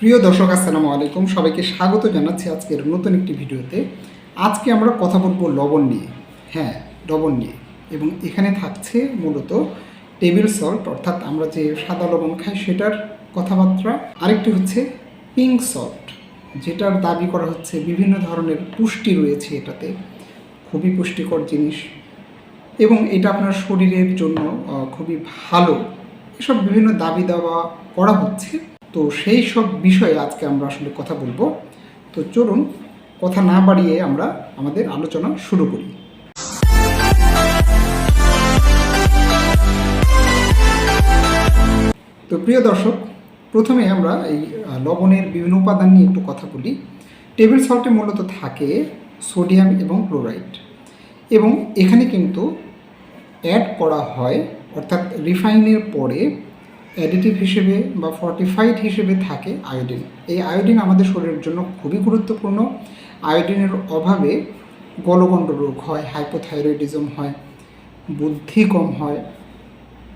প্রিয় দর্শক, আসসালামু আলাইকুম। সবাইকে স্বাগত জানাচ্ছি আজকের নতুন একটি ভিডিওতে। আজকে আমরা কথা বলব লবণ নিয়ে। হ্যাঁ লবণ নিয়ে। এবং এখানে থাকছে মূলত টেবিল সল্ট, অর্থাৎ আমরা যে সাদা লবণ খাই সেটার কথাবার্তা। আরেকটি হচ্ছে পিঙ্ক সল্ট যেটার দাবি করা হচ্ছে বিভিন্ন ধরনের পুষ্টি রয়েছে এটাতে। খুবই পুষ্টিকর জিনিস। এবং এটা আপনার শরীরের জন্য খুবই ভালো। এসব বিভিন্ন দাবি দাওয়া করা হচ্ছে। তো সেই সব বিষয়ে আজকে আমরা আসলে কথা বলব। তো চলুন, কথা না বাড়িয়ে আমরা আমাদের আলোচনা শুরু করি। তো প্রিয় দর্শক, প্রথমে আমরা এই লবণের বিভিন্ন উপাদান নিয়ে একটু কথা বলি। টেবিল সল্টে মূলত থাকে সোডিয়াম এবং ক্লোরাইড। এবং এখানে কিন্তু অ্যাড করা হয়, অর্থাৎ রিফাইনের পরে অ্যাডিটিভ হিসেবে বা ফর্টিফাইড হিসেবে থাকে আয়োডিন এই আয়োডিন আমাদের শরীরের জন্য খুবই গুরুত্বপূর্ণ। আয়োডিনের অভাবে গলগণ্ড রোগ হয় হাইপোথাইরয়েডিজম হয়, বুদ্ধি কম হয়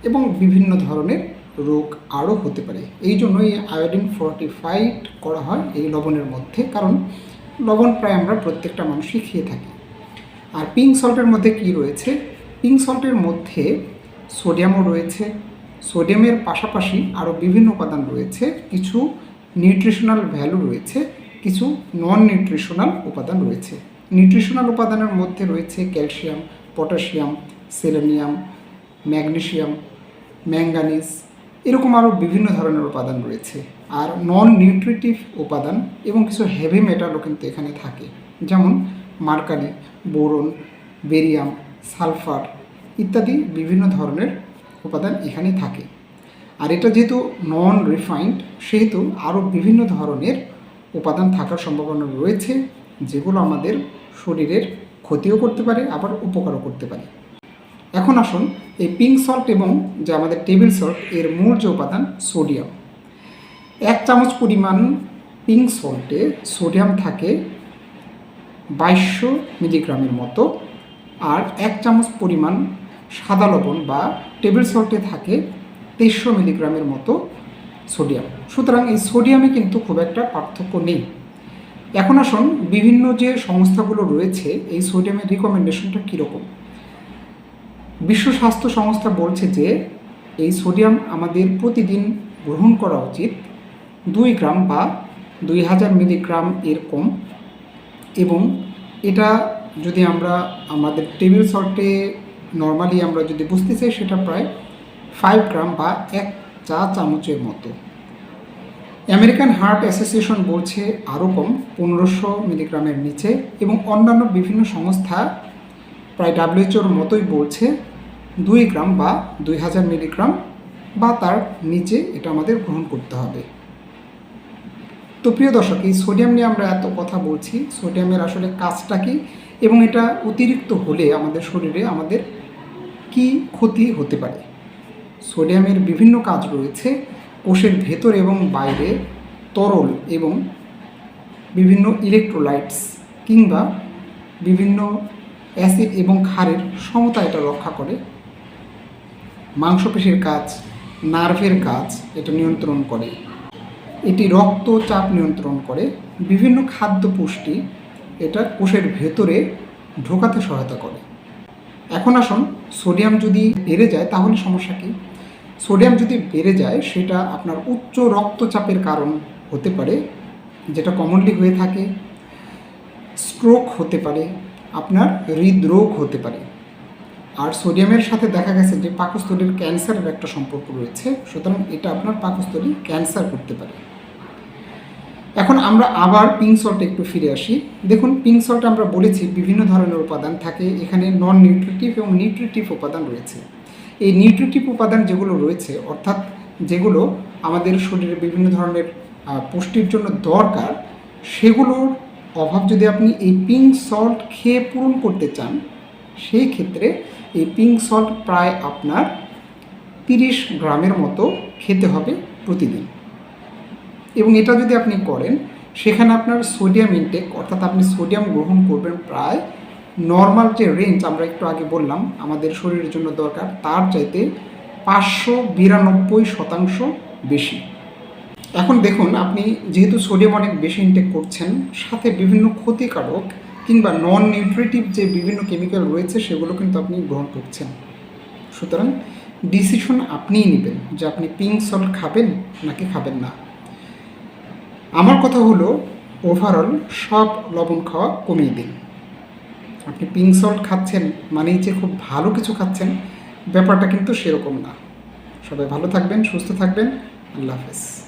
এবং বিভিন্ন ধরনের রোগ আরও হতে পারে। এই জন্য এই আয়োডিন ফর্টিফাইড করা হয় এই লবণের মধ্যে, কারণ লবণ প্রায় আমরা প্রত্যেকটা মানুষই খেয়ে থাকি। আর পিঙ্ক সল্টের মধ্যে কি রয়েছে? পিঙ্ক সল্টের মধ্যে সোডিয়ামও রয়েছে সোডিয়ামের পাশাপাশি আরও বিভিন্ন উপাদান রয়েছে, কিছু নিউট্রিশনাল ভ্যালু রয়েছে, কিছু নন নিউট্রিশনাল উপাদান রয়েছে। নিউট্রিশনাল উপাদানের মধ্যে রয়েছে calcium, potassium, selenium, magnesium, manganese, এরকম আরও বিভিন্ন ধরনের উপাদান রয়েছে। আর নন নিউট্রিটিভ উপাদান এবং কিছু হেভি মেটালও কিন্তু এখানে থাকে, যেমন মার্কারি, বোরন, বেরিয়াম, সালফার ইত্যাদি বিভিন্ন ধরনের উপাদান এখানে থাকে। আর এটা যেহেতু নন রিফাইন্ড সেহেতু আরও বিভিন্ন ধরনের উপাদান থাকার সম্ভাবনা রয়েছে, যেগুলো আমাদের শরীরের ক্ষতিও করতে পারে, আবার উপকারও করতে পারে। এখন আসুন এই পিঙ্ক সল্ট এবং যে আমাদের টেবিল সল্ট এর মূল যে উপাদান সোডিয়াম এক চামচ পরিমাণ পিঙ্ক সল্টে সোডিয়াম থাকে বাইশশো মিলিগ্রামের মতো, আর এক চামচ পরিমাণ সাদা লবণ বা টেবিল সল্টে থাকে তেইশশো মিলিগ্রামের মতো সোডিয়াম সুতরাং এই সোডিয়ামে কিন্তু খুব একটা পার্থক্য নেই। এখন আসুন বিভিন্ন যে সংস্থাগুলো রয়েছে, এই সোডিয়ামের রিকমেন্ডেশনটা কীরকম? বিশ্ব স্বাস্থ্য সংস্থা বলছে যে, এই সোডিয়াম আমাদের প্রতিদিন গ্রহণ করা উচিত দুই গ্রাম বা দুই হাজার মিলিগ্রাম এরকম এবং এটা যদি আমরা আমাদের টেবিল সল্টে নর্মালি আমরা যদি বুঝতে চাই সেটা প্রায় ফাইভ গ্রাম বা এক চা চামচের মতো। আমেরিকান হার্ট অ্যাসোসিয়েশন বলছে আরও কম, পনেরোশো মিলিগ্রামের নিচে এবং অন্যান্য বিভিন্ন সংস্থা প্রায় ডাব্লিউএচওর মতোই বলছে দুই গ্রাম বা দুই হাজার মিলিগ্রাম বা তার নিচে এটা আমাদের গ্রহণ করতে হবে। তো প্রিয় দর্শক, এই সোডিয়াম নিয়ে আমরা এত কথা বলছি, সোডিয়ামের আসলে কাজটা কি এবং এটা অতিরিক্ত হলে আমাদের শরীরে আমাদের কি ক্ষতি হতে পারে? সোডিয়ামের বিভিন্ন কাজ রয়েছে, কোষের ভেতর এবং বাইরে তরল এবং বিভিন্ন ইলেকট্রোলাইটস কিংবা বিভিন্ন অ্যাসিড এবং ক্ষারের সমতা এটা রক্ষা করে। মাংসপেশির কাজ, নার্ভের কাজ এটা নিয়ন্ত্রণ করে। এটি রক্তচাপ নিয়ন্ত্রণ করে। বিভিন্ন খাদ্য পুষ্টি এটা কোষের ভেতরে ঢোকাতে সহায়তা করে। এখন আসুন, সোডিয়াম যদি বেড়ে যায়, তাহলে সমস্যা কী? সোডিয়াম যদি বেড়ে যায়, সেটা আপনার উচ্চ রক্তচাপের কারণ হতে পারে, যেটা কমনলি হয়ে থাকে স্ট্রোক হতে পারে, আপনার হৃদরোগ হতে পারে। আর সোডিয়ামের সাথে দেখা গেছে যে পাকস্থলীর ক্যান্সারের একটা সম্পর্ক রয়েছে, সুতরাং এটা আপনার পাকস্থলী ক্যান্সার করতে পারে। আমরা আবার পিঙ্ক সল্টে একটু ফিরে আসি। দেখুন পিঙ্ক সল্টে আমরা বলেছি বিভিন্ন ধরনের উপাদান থাকে, এখানে নন নিউট্রিটিভ এবং নিউট্রিটিভ উপাদান রয়েছে। এই নিউট্রিটিভ উপাদান যেগুলো রয়েছে, অর্থাৎ যেগুলো আমাদের শরীরে বিভিন্ন ধরনের পুষ্টির জন্য দরকার, সেগুলোর অভাব যদি আপনি এই পিঙ্ক সল্ট খেয়ে পূরণ করতে চান, সেই ক্ষেত্রে এই পিঙ্ক সল্ট প্রায় আপনার তিরিশ গ্রামের মতো খেতে হবে প্রতিদিন। এবং এটা যদি আপনি করেন সেখানে আপনার সোডিয়াম ইনটেক অর্থাৎ আপনি সোডিয়াম গ্রহণ করবেন প্রায় নর্মাল যে রেঞ্জ আমরা একটু আগে বললাম, আমাদের শরীরের জন্য দরকার, তার চাইতে পাঁচশো বিরানব্বই শতাংশ বেশি। এখন দেখুন, আপনি যেহেতু সোডিয়াম অনেক বেশি ইনটেক করছেন, সাথে বিভিন্ন ক্ষতিকারক কিংবা নন নিউট্রিটিভ যে বিভিন্ন কেমিক্যাল রয়েছে, সেগুলো কিন্তু আপনি গ্রহণ করছেন। সুতরাং ডিসিশন আপনিই নেবেন যে আপনি পিঙ্ক সল্ট খাবেন নাকি খাবেন না। আমার কথা হলো ওভারঅল সব লবণ খাওয়া কমিয়ে দিন। আপনি পিঙ্ক সল্ট খাচ্ছেন মানেই যে খুব ভালো কিছু খাচ্ছেন, ব্যাপারটা কিন্তু সেরকম না। সবাই ভালো থাকবেন, সুস্থ থাকবেন, আল্লাহ হাফেজ।